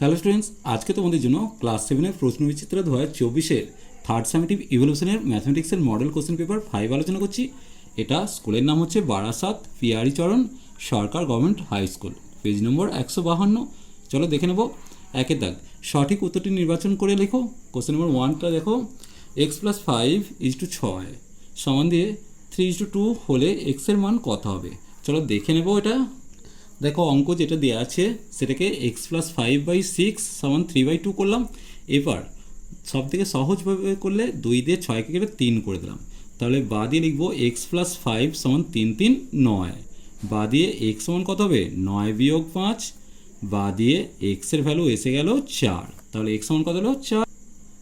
Hello students আজকে তোমাদের জন্য ক্লাস সেভেনের প্রশ্ন বিচিত্র দু হাজার চব্বিশের থার্ড সামেটিভ ইভলিউশনের ম্যাথমেটিক্সের মডেল কোশ্চেন পেপার ফাইভ আলোচনা করছি। এটা স্কুলের নাম হচ্ছে Barasat Piyari Charan Sarkar government high school page number একশো বাহান্ন। চলো দেখে নেব। একে দাগ, সঠিক উত্তরটি নির্বাচন করে লেখো। কোশ্চেন নম্বর ওয়ানটা দেখো। X plus five is to ছয় সমান দিয়ে থ্রি ইজ টু টু হলে এক্সের মান কত হবে? চলো দেখে নেব এটা। দেখো অঙ্ক যেটা দেওয়া আছে, সেটাকে x plus five by six সমান থ্রি বাই টু করলাম। এবার সব থেকে সহজভাবে করলে দুই দিয়ে ছয়কে কেটে তিন করে দিলাম। তাহলে বা দিয়ে লিখব এক্স প্লাস ফাইভ সমান তিন তিন, নয়। বা দিয়ে এক্স সমান কত হবে? নয় বিয়োগ পাঁচ। বা দিয়ে এক্সের ভ্যালু এসে গেল চার। তাহলে এক্স সমান কত হলো? চার।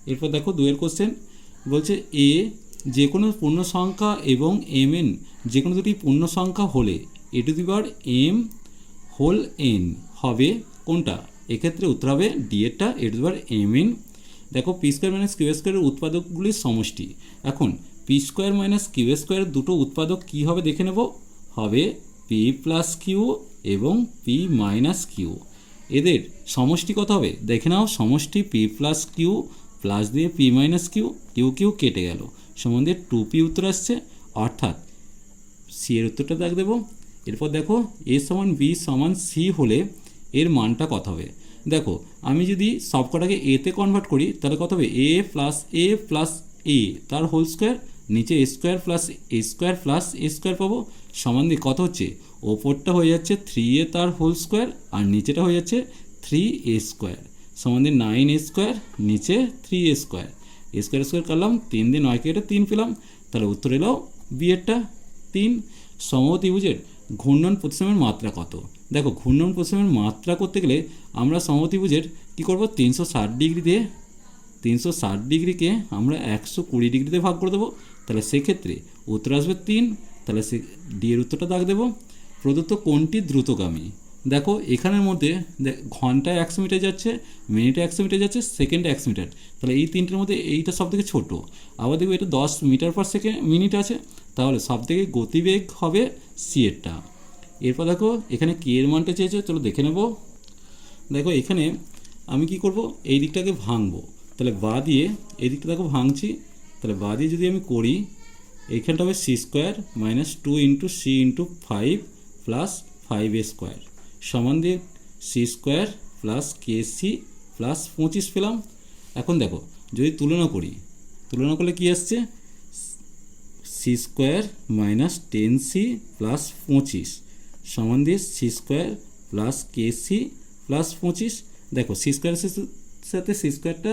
এরপর দেখো দুয়ের কোশ্চেন বলছে এ যে কোনো পূর্ণ সংখ্যা এবং এম এন যে কোনো দুটি পূর্ণ সংখ্যা হলে a to the m whole n হবে কোনটা? এক্ষেত্রে উত্তর হবে ডি এরটা এ টু এম এন দেখো পি স্কোয়ার মাইনাস কিউ স্কোয়ারের উৎপাদকগুলির সমষ্টি। এখন পি স্কোয়ার মাইনাস কিউ স্কোয়ারের দুটো উৎপাদক কী হবে দেখে নেব। হবে পি প্লাস কিউ এবং পি মাইনাস কিউ এদের সমষ্টি কত হবে? দেখে নাও, সমষ্টি পি প্লাস কিউ প্লাস দিয়ে p minus q q q কেটে গেল। সম্বন্ধে টু পি উত্তর আসছে। অর্থাৎ সি এর উত্তরটা দেখ দেবো। এরপর দেখো এ সমান বি সমান সি হলে এর মানটা কত হবে? দেখো, আমি যদি সবকটাকে এতে কনভার্ট করি, তাহলে কত হবে? এ প্লাস এ প্লাস এ তার হোল স্কোয়ার নিচে a square plus a square plus a square পাবো। সমান দিয়ে কত হচ্ছে? ওপরটা হয়ে যাচ্ছে থ্রি এ তার হোল স্কোয়ার আর নিচেটা হয়ে যাচ্ছে থ্রি এ স্কোয়ার সমান দিয়ে নাইন এ স্কোয়ার নিচে three a square a square square করলাম, তিন দিয়ে নয় কেটে তিন পেলাম, তাহলে উত্তর এলো বিয়েরটা তিন। সমত্রিভুজের ঘূর্ণন প্রতিসমের মাত্রা কত? দেখো, ঘূর্ণন প্রতিসমের মাত্রা করতে গেলে আমরা সমতিভুজের কী করব? তিনশো ষাট ডিগ্রি দিয়ে, তিনশো ষাট ডিগ্রিকে আমরা একশো কুড়ি ডিগ্রিতে ভাগ করে দেবো। তাহলে সেক্ষেত্রে উত্তর আসবে তিন, তাহলে সে, ডি এর উত্তরটা দাগ দেবো। প্রদত্ত কোনটি দ্রুতগামী। দেখো, এখানের মধ্যে ঘন্টায় একশো মিটার যাচ্ছে, মিনিটে একশো মিটার যাচ্ছে, সেকেন্ডে একশো মিটার। তাহলে এই তিনটের মধ্যে এইটা সব থেকে ছোটো। আবার দেখব এটা দশ মিটার পার সেকেন্ড মিনিট আছে, তাহলে সব থেকে গতিবেগ হবে সি এরটা এরপর দেখো, এখানে কে এর মানটা চেয়েছে, চলো দেখে নেব। দেখো, এখানে আমি কি করব? এই দিকটাকে ভাঙবো। তাহলে বা দিয়ে এই দিকটা দেখো, ভাঙছি। তাহলে বা দিয়ে যদি আমি করি, এইখানটা হবে c square minus two into c into five plus five a square সমান দিয়ে c square plus k c plus পঁচিশ পেলাম। এখন দেখো, যদি তুলনা করি, তুলনা করলে কি আসছে? C square minus ten c plus পঁচিশ সমান দিয়ে c square plus k c plus পঁচিশ। দেখো সি স্কোয়ারের সাথে সি স্কোয়ারটা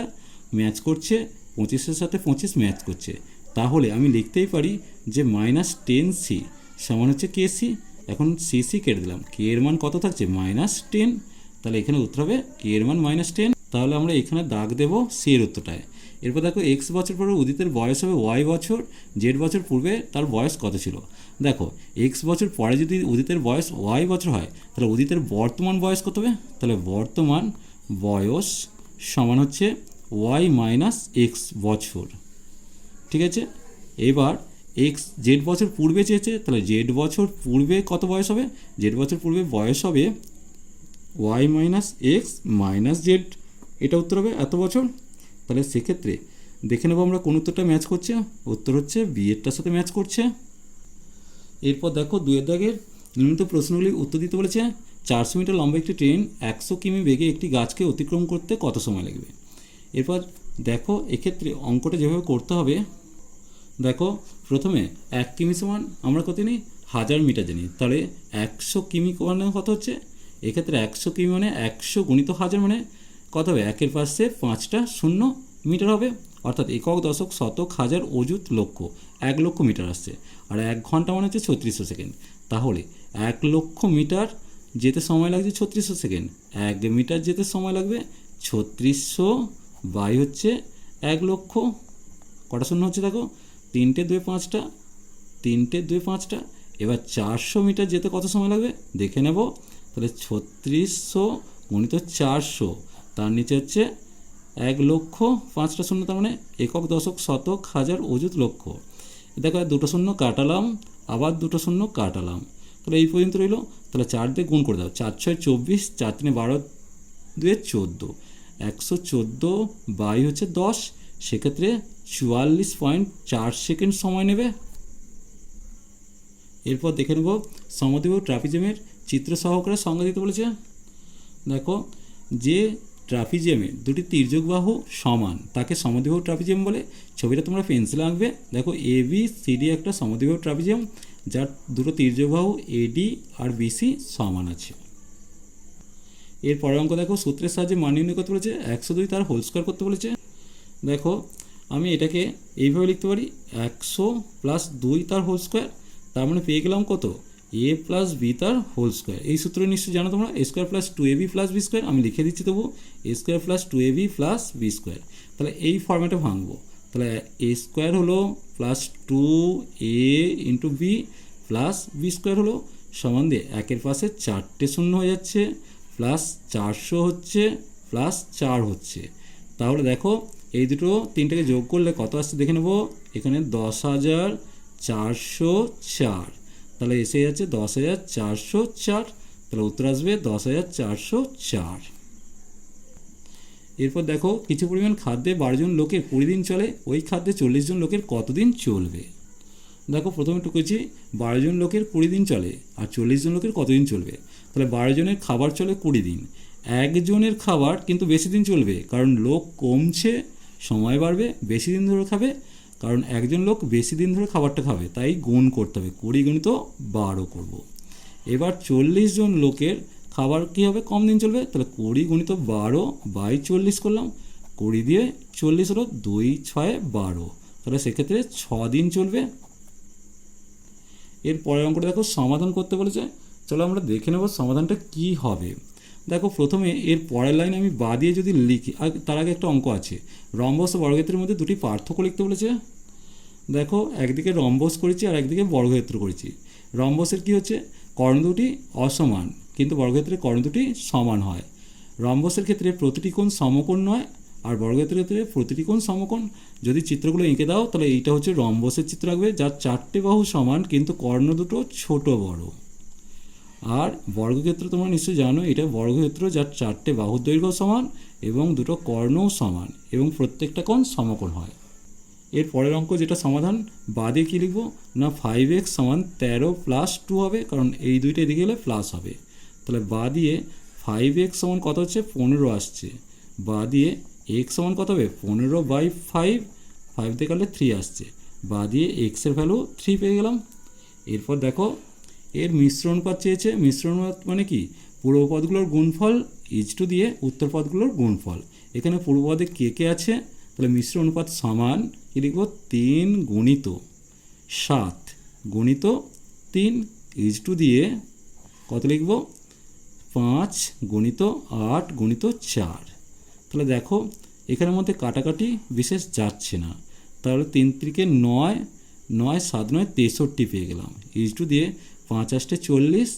ম্যাচ করছে, পঁচিশের সাথে পঁচিশ ম্যাচ করছে। তাহলে আমি লিখতেই পারি যে মাইনাস টেন সি সমান হচ্ছে কে সি এখন সি সি কেটে দিলাম। কে এর মান কত থাকছে? মাইনাস টেন তাহলে এখানে উত্তর হবে কে এর মান মাইনাস টেন তাহলে আমরা এখানে দাগ দেবো সি এর উত্তরটায়। এরপর দেখো এক্স বছর পরে উদিতের বয়স হবে ওয়াই বছর। জেড বছর পূর্বে তার বয়স কত ছিল? দেখো এক্স বছর পরে যদি উদিতের বয়স ওয়াই বছর হয়, তাহলে উদিতের বর্তমান বয়স কত হবে? তাহলে বর্তমান বয়স সমান হচ্ছে ওয়াই মাইনাস এক্স বছর। ঠিক আছে? এবার এক্স জেড বছর পূর্বে চেয়েছে, তাহলে জেড বছর পূর্বে কত বয়স হবে? জেড বছর পূর্বে বয়স হবে y minus x minus z এটা উত্তর হবে এত বছর? তাহলে সেক্ষেত্রে দেখে নেব আমরা কোন উত্তরটা ম্যাচ করছে। উত্তর হচ্ছে বিয়েরটার সাথে ম্যাচ করছে। এরপর দেখো দুয়ের দাগের নির্মিত প্রশ্নগুলি উত্তর দিতে বলেছে, চারশো মিটার লম্বা একটি ট্রেন একশো কিমি বেগে একটি গাছকে অতিক্রম করতে কত সময় লাগবে? এরপর দেখো এক্ষেত্রে অঙ্কটা যেভাবে করতে হবে দেখো, প্রথমে এক কিমি সমান আমরা কত নিই হাজার মিটার জানি। তাহলে একশো কিমি মানে কত হচ্ছে? এক্ষেত্রে একশো কিমি মানে একশো গুণিত হাজার মানে কত হবে? একের পাশে পাঁচটা শূন্য মিটার হবে। অর্থাৎ একক দশক শতক হাজার অযুত লক্ষ, এক লক্ষ মিটার আসছে। আর এক ঘণ্টা মানে হচ্ছে ছত্রিশশো সেকেন্ড। তাহলে এক লক্ষ মিটার যেতে সময় লাগছে ছত্রিশশো সেকেন্ড। এক মিটার যেতে সময় লাগবে ছত্রিশশো বাই হচ্ছে এক লক্ষ। কটা শূন্য হচ্ছে দেখো? তিনটে দুই পাঁচটা, তিনটে দুই পাঁচটা, এবার চারশো মিটার যেতে কত সময় লাগবে? দেখে নেব। তাহলে ছত্রিশশো গুণিত চারশো, তার নিচে হচ্ছে এক লক্ষ পাঁচটা শূন্য, তার মানে একক দশক শতক হাজার অযুত লক্ষ। দেখো দুটো শূন্য কাটালাম, আবার দুটো শূন্য কাটালাম। তাহলে এই পর্যন্ত রইল। তাহলে চার দিয়ে গুণ করে দাও। চার ছয় চব্বিশ, চার তিনে বারো দুয়ে চোদ্দ। একশো চোদ্দ বাই হচ্ছে দশ সেক্ষেত্রে চুয়াল্লিশ পয়েন্ট চার সেকেন্ড সময় নেবে। এরপর দেখে নেব সমদ্বিবাহু ট্রাফিজিয়ামের চিত্র সহকারে সংজ্ঞা দিতে বলেছে। দেখো, যে ট্রাফিজিয়ামে দুটি তির্যক বাহু সমান, তাকে সমদ্বিবাহু ট্রাফিজিয়াম বলে। ছবিটা তোমরা পেন্সিলে আঁকবে। দেখো এ বি সিডি একটা সমদ্বিবাহু ট্রাফিজিয়াম, যার দুটো তির্যক বাহু এডি আর বিসি সমান আছে। এর পরের অঙ্ক দেখো, সূত্রের সাহায্যে মান নির্ণয় করতে বলেছে। একশো দুই তার হোল স্কোয়ার করতে বলেছে। দেখো, আমি এটাকে এইভাবে লিখতে পারি, একশো প্লাস দুই তার হোল স্কোয়ার তার মানে পেয়ে গেলাম কত? এ প্লাস বি তার হোল স্কোয়ার এই সূত্র নিশ্চয়ই জানো তোমরা? A square plus two a b plus b square আমি লিখে দিচ্ছি তবু a square plus two a b plus b square তাহলে এই ফর্ম্যাটে ভাঙবো। তাহলে এ স্কোয়ার হলো plus two a into b plus b square হলো সমান দিয়ে একের পাশে চারটে শূন্য হয়ে যাচ্ছে প্লাস চারশো হচ্ছে প্লাস চার হচ্ছে। তাহলে দেখো এই দুটো তিনটাকে যোগ করলে কত আসছে দেখে নেব। এখানে দশ হাজার চারশো চার। তাহলে এসে যাচ্ছে দশ হাজার চারশো চার। তাহলে উত্তর আসবে দশ হাজার চারশো চার। এরপর দেখো, কিছু পরিমাণ খাদ্যে বারো জন লোকের কুড়ি দিন চলে। ওই খাদ্যে চল্লিশ জন লোকের কতদিন চলবে? দেখো, প্রথমে টুকেছি বারো জন লোকের কুড়ি দিন চলে আর চল্লিশ জন লোকের কতদিন চলবে? তাহলে বারো জনের খাবার চলে কুড়ি দিন। একজনের খাবার কিন্তু বেশি দিন চলবে, কারণ লোক কমছে সময় বাড়বে, বেশি দিন ধরে খাবে, কারণ একজন লোক বেশি দিন ধরে খাবারটা খাবে, তাই গুণ করতে হবে কুড়ি গুণিত বারো করব। এবার চল্লিশ জন লোকের খাবার কী হবে, কম দিন চলবে? তাহলে কুড়ি গুণিত বারো বাই চল্লিশ করলাম, কুড়ি দিয়ে চল্লিশ হলো দুই ছয় বারো, তাহলে সেক্ষেত্রে ছ দিন চলবে। এর পরের অঙ্কটা দেখো, সমাধান করতে বলেছে, চলো আমরা দেখে নেব সমাধানটা কি হবে। দেখো, প্রথমে এর পরের লাইন আমি বা দিয়ে যদি লিখি তার আগে একটা অঙ্ক আছে। রম্বস ও বর্গক্ষেত্রের মধ্যে দুটি পার্থক্য লিখতে বলেছে। দেখো, একদিকে রম্বস করেছি আর একদিকে বর্গক্ষেত্র করেছি। রম্বসের কি হচ্ছে? কর্ণ দুটি অসমান, কিন্তু বর্গক্ষেত্রের কর্ণ দুটি সমান হয়। রম্বসের ক্ষেত্রে প্রতিটি কোণ সমকোণ নয়, আর বর্গক্ষেত্রের ক্ষেত্রে প্রতিটি কোণ সমকোণ। যদি চিত্রগুলো এঁকে দাও, তাহলে এইটা হচ্ছে রম্বসের চিত্র রাখবে যার চারটে বাহু সমান, কিন্তু কর্ণ দুটো ছোট বড়। আর বর্গক্ষেত্র তোমরা নিশ্চয়ই জানো, এটা বর্গক্ষেত্র যার চারটে বাহুর দৈর্ঘ্য সমান এবং দুটো কর্ণও সমান এবং প্রত্যেকটা কোণ সমকোণ হয়। এর পরের অঙ্ক যেটা সমাধান, বাদে কী লিখব? না ফাইভ এক্স সমান তেরো প্লাস টু হবে, কারণ এই দুইটা এদিকে গেলে প্লাস হবে। তাহলে বা দিয়ে ফাইভ এক্স সমান কত হচ্ছে? পনেরো আসছে। বা দিয়ে এক্স সমান কত হবে? পনেরো বাই ফাইভ ফাইভ দিয়ে কাটলে থ্রি আসছে। বা দিয়ে এক্সের ভ্যালু থ্রি পেয়ে গেলাম। এরপর দেখো এর মিশ্র অনুপাত চেয়েছে মিশ্র অনুপাত মানে কি? পূর্ব পদগুলোর গুণফল ইজ টু দিয়ে উত্তর পদগুলোর গুণফল। এখানে পূর্ব পদে কে কে আছে? তাহলে মিশ্র অনুপাত সমান, কি লিখব? তিন গুণিত সাত গুণিত তিন। ইজ টু দিয়ে কত লিখব? পাঁচ গুণিত আট গুণিত চার। তাহলে দেখো, এখানের মধ্যে কাটাকাটি বিশেষ যাচ্ছে না। তাহলে তিন ত্রিকে নয় নয় সাত নয় তেষট্টি পেয়ে গেলাম। ইজ টু দিয়ে পাঁচ আষ্টে চল্লিশ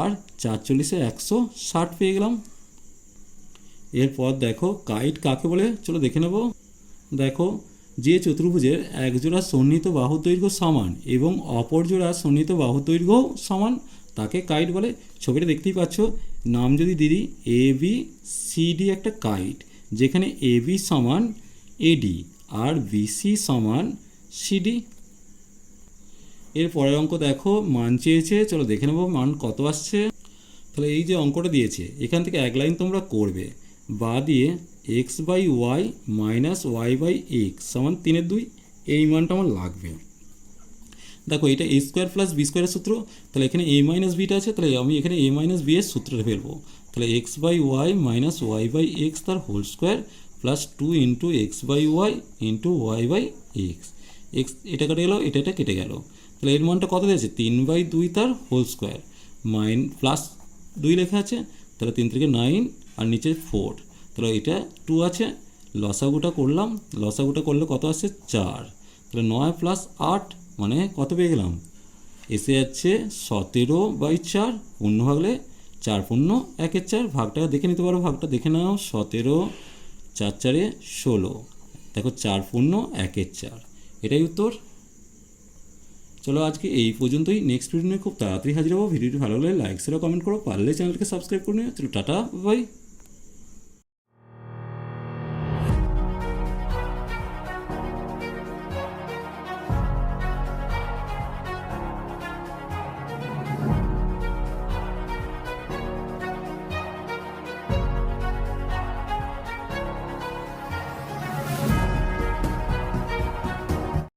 আর চার চল্লিশে একশো ষাট পেয়ে গেলাম। এরপর দেখো কাইট কাকে বলে? চলো দেখে নেব। দেখো, যে চতুর্ভুজের এক জোড়া সন্নিহিত বাহুর দৈর্ঘ্য সমান এবং অপর জোড়া সন্নিহিত বাহুর দৈর্ঘ্য সমান, তাকে কাইট বলে। ছবিটা দেখতেই পাচ্ছ। নাম যদি দিদি এ বি সি ডি একটা কাইট যেখানে এ বি সমান এডি আর বিসি সমান সিডি এর পরের অঙ্ক দেখো, মান চেয়েছে, চলো দেখে নেব মান কত আসছে। তাহলে এই যে অঙ্কটা দিয়েছে, এখান থেকে এক লাইন তোমরা করবে। বা দিয়ে x by y minus y by x সমান তিনের দুই, এই মানটা আমার লাগবে। দেখো, এটা এ স্কোয়ার প্লাস বি স্কোয়ারের সূত্র, তাহলে এখানে এ মাইনাস বিটা আছে, তাহলে আমি এখানে এ মাইনাস বি এর সূত্রটা ফেলব। তাহলে x by y minus y by x তার whole square plus two into x by y into y by x x এটা কেটে গেলো, এটা এটা কেটে গেল। তাহলে এর মানটা কত দিয়েছে তিন বাই দুই তার হোল স্কোয়ার মাইন প্লাস দুই লেখা আছে, তাহলে তিন থেকে নাইন আর নিচে ফোর তাহলে এটা টু আছে লসাগুটা করলাম লসাগুটা করলে কত আসছে? চার. তাহলে নয় প্লাস আট মানে কত পেয়ে গেলাম? এসে যাচ্ছে সতেরো বাই চার পূর্ণ ভাগলে চার পূর্ণ একের চার ভাগটা দেখে নিতে পারো, ভাগটা দেখে নাও, সতেরো, চার চারে ষোলো। দেখো চার পূর্ণ একের চার। এটাই উত্তর। চলো আজকে এই পর্যন্তই। নেক্সট ভিডিও নিয়ে খুব তাড়াতাড়ি হাজির হব। ভিডিওটি ভালো লাগলে লাইক শেয়ার কমেন্ট করো। পারলে চ্যানেলকে সাবস্ক্রাইব করে নিও। চলো টাটা বাই